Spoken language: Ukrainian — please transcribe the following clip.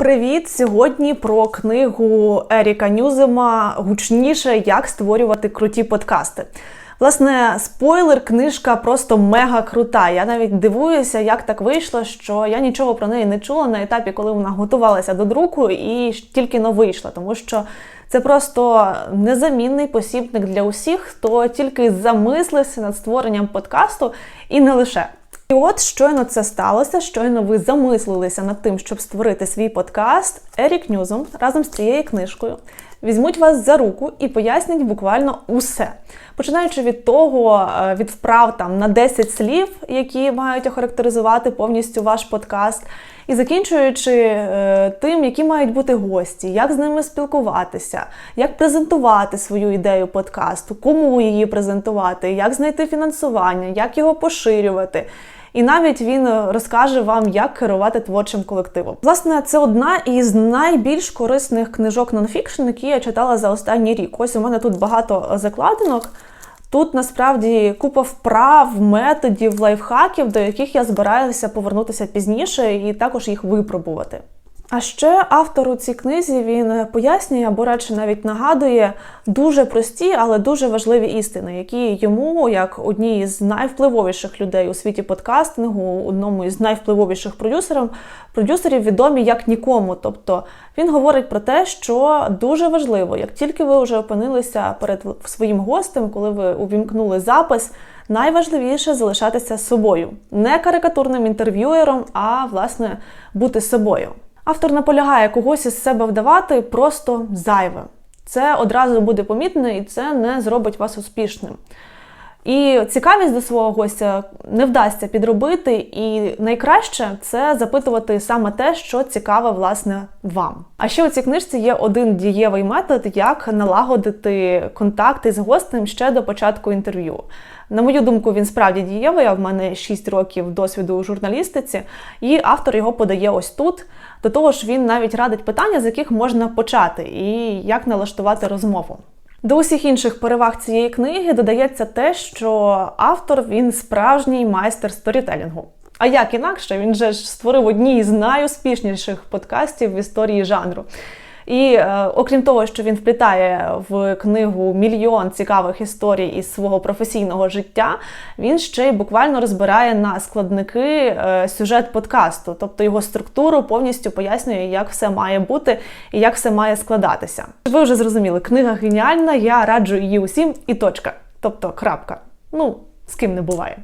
Привіт! Сьогодні про книгу Еріка Нюзема гучніше як створювати круті подкасти. Власне, спойлер, книжка просто мега крута. Я навіть дивуюся, як так вийшло, що я нічого про неї не чула на етапі, коли вона готувалася до друку, і тільки но вийшла, тому що це просто незамінний посібник для усіх, хто тільки замислився над створенням подкасту і не лише. І от щойно це сталося, щойно ви замислилися над тим, щоб створити свій подкаст. Ерік Ньюзом разом з цією книжкою візьмуть вас за руку і пояснять буквально усе. Починаючи від того, е, від вправ там на 10 слів, які мають охарактеризувати повністю ваш подкаст, і закінчуючи е, тим, які мають бути гості, як з ними спілкуватися, як презентувати свою ідею подкасту, кому її презентувати, як знайти фінансування, як його поширювати. І навіть він розкаже вам, як керувати творчим колективом. Власне, це одна із найбільш корисних книжок нонфікшн, які я читала за останній рік. Ось у мене тут багато закладинок. Тут насправді купа вправ, методів, лайфхаків, до яких я збираюся повернутися пізніше і також їх випробувати. А ще автор у цій книзі він пояснює або радше навіть нагадує дуже прості, але дуже важливі істини, які йому, як одній з найвпливовіших людей у світі подкастингу, одному із найвпливовіших продюсерів, продюсерів відомі як нікому. Тобто він говорить про те, що дуже важливо, як тільки ви вже опинилися перед своїм гостем, коли ви увімкнули запис. Найважливіше залишатися собою, не карикатурним інтерв'юером, а власне бути собою. Автор наполягає когось із себе вдавати просто зайве. Це одразу буде помітно і це не зробить вас успішним. І цікавість до свого гостя не вдасться підробити, і найкраще це запитувати саме те, що цікаве власне вам. А ще у цій книжці є один дієвий метод, як налагодити контакти з гостем ще до початку інтерв'ю. На мою думку, він справді дієвий. а В мене 6 років досвіду у журналістиці, і автор його подає ось тут. До того ж, він навіть радить питання, з яких можна почати, і як налаштувати розмову. До усіх інших переваг цієї книги додається те, що автор він справжній майстер сторітелінгу. А як інакше, він же ж створив одні із найуспішніших подкастів в історії жанру. І е, окрім того, що він вплітає в книгу мільйон цікавих історій із свого професійного життя, він ще й буквально розбирає на складники е, сюжет подкасту, тобто його структуру повністю пояснює, як все має бути і як все має складатися. Ви вже зрозуміли, книга геніальна, я раджу її усім і точка. Тобто крапка. Ну, з ким не буває.